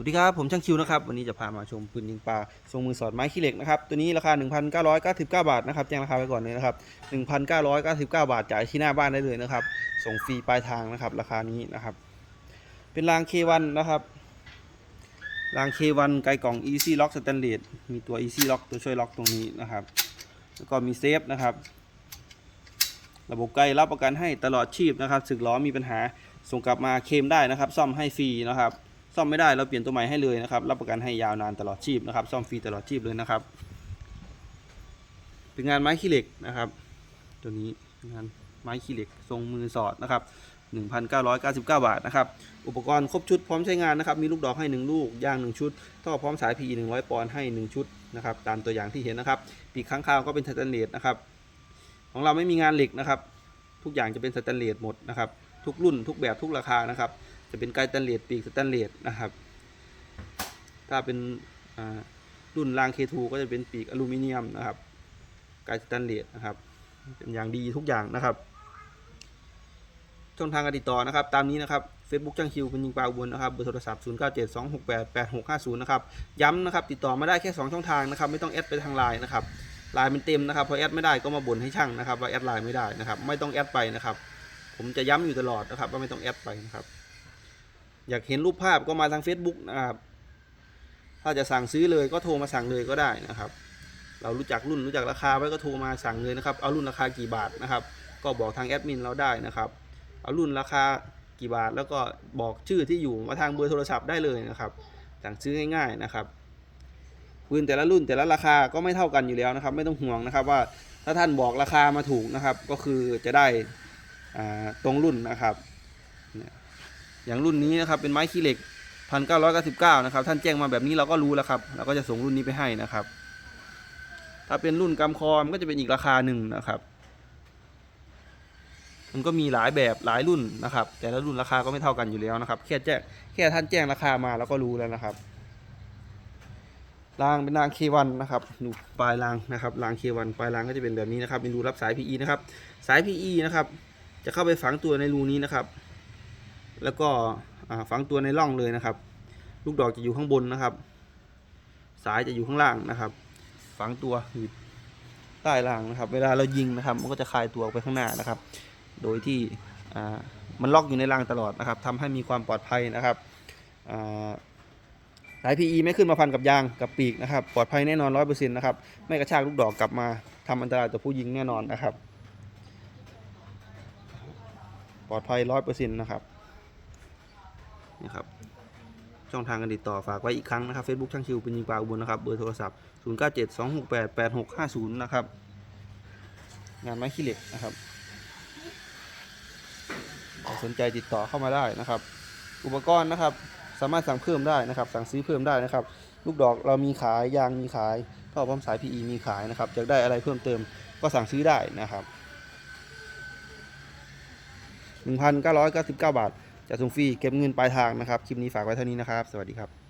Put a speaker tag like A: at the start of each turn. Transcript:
A: วัสดีครับผมช่างคิวนะครับวันนี้จะพามาชมปืนยิงปลาทรงมือสอดไม้ขี้เหล็กนะครับตัวนี้ราคา 1,999 บาทนะครับแจ้งราคาไว้ก่อนเลยนะครับ 1,999 บาทจ่ายที่หน้าบ้านได้เลยนะครับ ส่งฟรีปลายทางนะครับ ราคานี้นะครับ เป็นราง K1 นะครับราง K1 ไกลกล่อง Easy Lock Stainless มีตัว Easy Lock ตัวช่วยล็อกตรงนี้นะครับ แล้วก็มีเซฟนะครับ ระบบไกลรับประกันให้ตลอดชีพนะครับสึกล้อมีปัญหาส่งกลับมาเคลมได้นะครับ ซ่อมให้ฟรีนะครับ ซ่อมไม่ได้เราเปลี่ยนตัวใหม่ให้เลยนะครับ รับประกันให้ยาวนานตลอดชีพนะครับ ซ่อมฟรีตลอดชีพเลยนะครับ เป็นงานไม้ขี้เหล็กนะครับ ตัวนี้งานไม้ขี้เหล็กทรงมือสอดนะครับ 1,999 บาทนะครับ อุปกรณ์ครบชุดพร้อมใช้งานนะครับ มีลูกดอกให้ 1 ลูก ย่าง 1 ชุด ท่อพร้อมสาย PE 100 ปอนด์ให้ 1 ชุดนะครับ ตามตัวอย่างที่เห็นนะครับปีกข้างคาวก็เป็นสแตนเลสนะครับ ของเราไม่มีงานเหล็กนะครับ ทุกอย่างจะเป็นสแตนเลสหมดนะครับ ทุกรุ่นทุกแบบทุกราคานะครับ จะเป็นไกลสแตนเลสปีกสแตนเลสนะครับ ถ้าเป็นรุ่นราง K2 ก็จะเป็นปีกอลูมิเนียมนะครับไกลสแตนเลสนะครับ เป็นอย่างดีทุกอย่างนะครับ ช่องทางการติดต่อนะครับ ตามนี้นะครับ Facebook ช่างคิวคุณยิงปลาอุบลนะครับเบอร์โทรศัพท์ 0 9 7 2 6 8 8 6 5 0 นะครับ ย้ำนะครับ ติดต่อมาได้แค่ 2 ช่องทางนะครับ ไม่ต้องแอดไปทางไลน์นะครับไลน์มันเต็มนะครับพอแอดไม่ได้ก็มาบ่นให้ช่างนะครับว่าแอดไลน์ไม่ได้นะครับ ไม่ต้องแอดไปนะครับ ผมจะย้ำอยู่ตลอดนะครับว่าไม่ต้องแอดไปนะครับ อยากเห็นรูปภาพก็มาทาง Facebook นะครับ ถ้าจะสั่งซื้อเลยก็โทรมาสั่งเลยก็ได้นะครับ เรารู้จักรุ่นรู้จักราคาไว้ก็โทรมาสั่งเลยนะครับ เอารุ่นราคากี่บาทนะครับ ก็บอกทางแอดมินเราได้นะครับ เอารุ่นราคากี่บาทแล้วก็บอกชื่อที่อยู่มาทางเบอร์โทรศัพท์ได้เลยนะครับ สั่งซื้อง่ายๆนะครับปืนแต่ละรุ่นแต่ละราคาก็ไม่เท่ากันอยู่แล้วนะครับ ไม่ต้องห่วงนะครับว่าถ้าท่านบอกราคามาถูกนะครับ ก็คือจะได้ตรงรุ่นนะครับ อย่างรุ่นนี้นะครับเป็นไม้ขี้เหล็กพันเก้าร้อยเก้าสิบเก้านะครับ ท่านแจ้งมาแบบนี้เราก็รู้แล้วครับ เราก็จะส่งรุ่นนี้ไปให้นะครับ ถ้าเป็นรุ่นกำคอมนก็จะเป็นอีกราคาหนึ่งนะครับ มันก็มีหลายแบบหลายรุ่นนะครับ แต่ละรุ่นราคาก็ไม่เท่ากันอยู่แล้วนะครับ แค่แจ้งแค่ท่านแจ้งราคามาเราก็รู้แล้วนะครับรางเป็นราง K1 นนะครับดูปลายรางนะครับราง K1 ปลายรางก็จะเป็นแบบนี้นะครับเป็นรูรับสาย PE นะครับ สาย PE นะครับ จะเข้าไปฝังตัวในรูนี้นะครับ แล้วก็ฝังตัวในร่องเลยนะครับ ลูกดอกจะอยู่ข้างบนนะครับ สายจะอยู่ข้างล่างนะครับ ฝังตัวอยู่ใต้รางนะครับ เวลาเรายิงนะครับ มันก็จะคลายตัวออกไปข้างหน้านะครับ โดยที่มันล็อกอยู่ในรางตลอดนะครับทำให้มีความปลอดภัยนะครับสาย PE ไม่ขึ้นมาพันกับยางกับปีกนะครับ ปลอดภัยแน่นอนร้อยเปอร์เซ็นต์นะครับ ไม่กระชากลูกดอกกลับมาทำอันตรายต่อผู้ยิงแน่นอนนะครับ ปลอดภัยร้อยเปอร์เซ็นต์นะครับ นี่ครับช่องทางการติดต่อฝากไว้อีกครั้งนะครับ Facebook ช่างชิวเป็นยิงปลาอุบลนะครับเบอร์โทรศัพท์ 0 9 7 2 6 8 8 6 5 0 นะครับ งานไม้ขี้เหล็กนะครับ สนใจติดต่อเข้ามาได้นะครับ อุปกรณ์นะครับสามารถสั่งเพิ่มได้นะครับ สั่งซื้อเพิ่มได้นะครับ ลูกดอกเรามีขายยางมีขายท่อปั๊มสาย PE มีขายนะครับอยากได้อะไรเพิ่มเติมก็สั่งซื้อได้นะครับ 1,999 บาท จะส่งฟรีเก็บเงินปลายทางนะครับ คลิปนี้ฝากไว้เท่านี้นะครับ สวัสดีครับ